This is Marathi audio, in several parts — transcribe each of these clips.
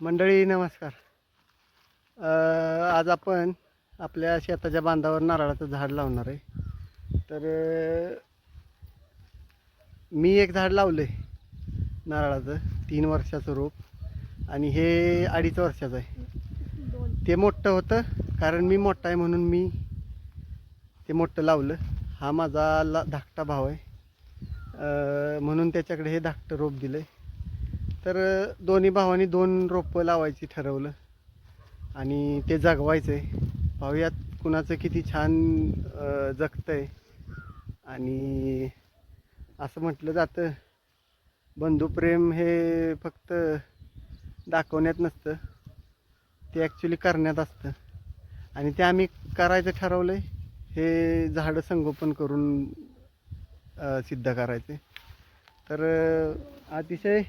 मंडळी नमस्कार. आज आपण आपल्या शेताच्या बांधावर नारळाचं झाड लावणार आहे. तर मी एक झाड लावलं आहे नारळाचं तीन वर्षाचं रोप. आणि हे अडीच वर्षाचं आहे. ते मोठं होतं कारण मी मोठा आहे म्हणून मी ते मोठं लावलं. हा माझा ला धाकटा भाव आहे. म्हणून त्याच्याकडे हे धाकटं रोप दिलं आहे तर दोन्ही भावांनी दोन रोपं लावायची ठरवलं. आणि ते जगवायचं आहे पाहूयात कुणाचं किती छान जगतं आहे आणि असं म्हटलं जातं बंधुप्रेम हे फक्त दाखवण्यात नसतं. ते ॲक्च्युली करण्यात असतं. आणि ते आम्ही करायचं ठरवलं आहे हे झाडं संगोपन करून सिद्ध करायचे तर अतिशय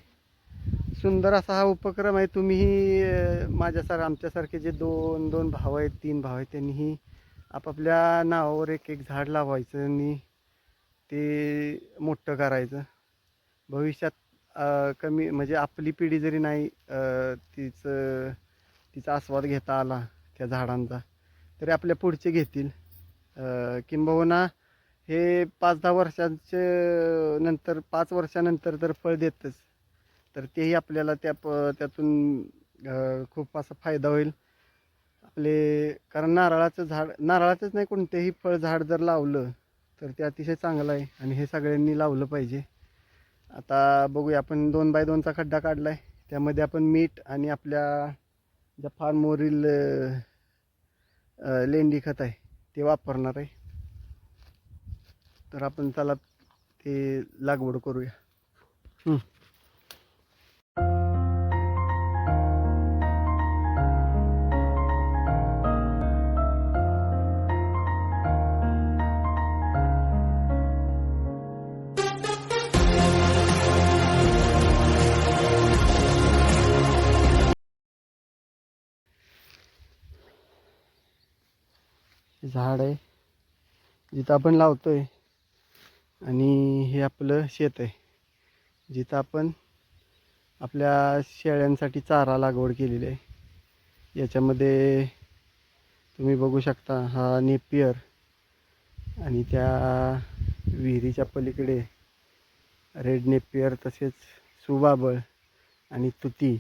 सुंदर असा हा उपक्रम आहे. तुम्हीही माझ्यासार आमच्यासारखे जे दोन दोन भाव आहेत तीन भाव आहेत त्यांनीही आपापल्या नावावर एक एक झाड लावायचं आणि ते मोठं करायचं. भविष्यात कमी म्हणजे आपली पिढी जरी नाही तिचं तिचा आस्वाद घेता आला त्या झाडांचा तरी आपल्या पुढचे घेतील. किंबहुना हे पाच दहा वर्षांचे नंतर पाच वर्षानंतर तर फळ देतच. तर तेही आपल्याला त्या प त्यातून खूप असा फायदा होईल. आपले कारण नारळाचं झाड नारळाचंच नाही कोणतेही फळ झाड जर लावलं तर ते अतिशय चांगलं आहे आणि हे सगळ्यांनी लावलं पाहिजे. आता बघूया आपण दोन बाय दोनचा खड्डा काढला आहे त्यामध्ये आपण मीठ आणि आपल्या ज्या फार्मवरील लेंडी खत आहे ते वापरणार आहे. तर आपण चला ते लागवड करूया. झाड आहे. जिथं आपण लावतोय आणि हे आपलं शेत आहे. जिथं आपण आपल्या शेळ्यांसाठी चारा लागवड केलेली आहे. याच्यामध्ये तुम्ही बघू शकता हा नेपियर आणि त्या विहिरीच्या पलीकडे रेड नेपियर तसेच सुबाबळ आणि तुती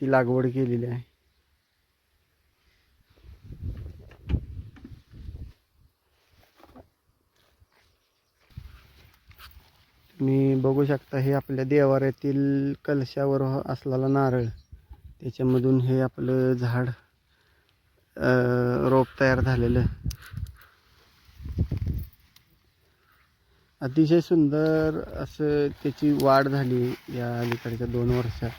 ती लागवड केलेली आहे. तुम्ही बघू शकता हे आपल्या देवाऱ्यातील कलशावर असलेला नारळ. त्याच्यामधून हे आपलं झाड रोप तयार झालेलं. अतिशय सुंदर असं त्याची वाढ झाली या अलीकडच्या दोन वर्षात.